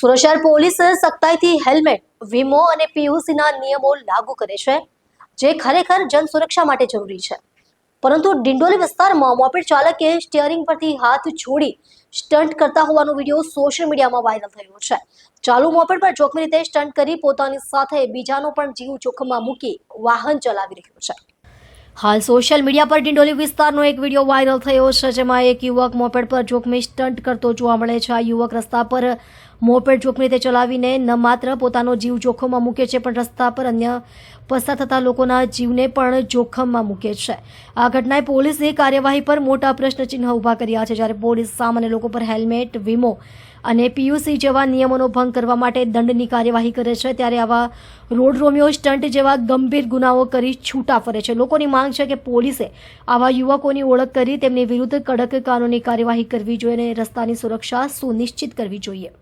Surat police સખ્તાઈથી helmet, વીમો અને પીયુસીના નિયમો લાગુ કરે છે, જે ખરેખર જન સુરક્ષા માટે જરૂરી છે. પરંતુ ડિંડોલી વિસ્તારમાં મોપેડ ચાલકે સ્ટીયરિંગ પરથી હાથ છોડી સ્ટન્ટ કરતા હોવાનો વીડિયો સોશિયલ મીડિયામાં વાયરલ થયો છે. ચાલુ મોપેડ પર જોખમી રીતે સ્ટન્ટ કરી પોતાની સાથે બીજાનો પણ જીવ જોખમમાં મૂકી વાહન ચલાવી રહ્યો છે. હાલ સોશિયલ મીડિયા પર ડિંડોલી વિસ્તારનો એક વીડિયો વાયરલ થયો છે, જેમાં એક યુવક મોપેડ પર જોખમી સ્ટન્ટ કરતો જોવા મળે છે. આ યુવક રસ્તા પર મોપેડ જોખમી રીતે ચલાવીને ન માત્ર પોતાનો જીવ જોખમમાં મૂકે છે, પણ રસ્તા પર અન્ય પસાર થતા લોકોના જીવને પણ જોખમમાં મૂકે છે. આ ઘટનાએ પોલીસની કાર્યવાહી પર મોટા પ્રશ્નચિહ્ન ઊભા કર્યા છે. જ્યારે પોલીસ સામાન્ય લોકો પર હેલ્મેટ, વીમો અને પીયુસી જેવા નિયમોનો ભંગ કરવા માટે દંડની કાર્યવાહી કરે છે, ત્યારે આવા રોડ રોમિયો સ્ટન્ટ જેવા ગંભીર ગુનાઓ કરી છૂટા ફરે છે. લોકોની માંગ છે કે પોલીસે આવા યુવકોની ઓળખ કરી તેમની વિરુદ્ધ કડક કાનૂની કાર્યવાહી કરવી જોઈએ અને રસ્તાની સુરક્ષા સુનિશ્ચિત કરવી જોઈએ.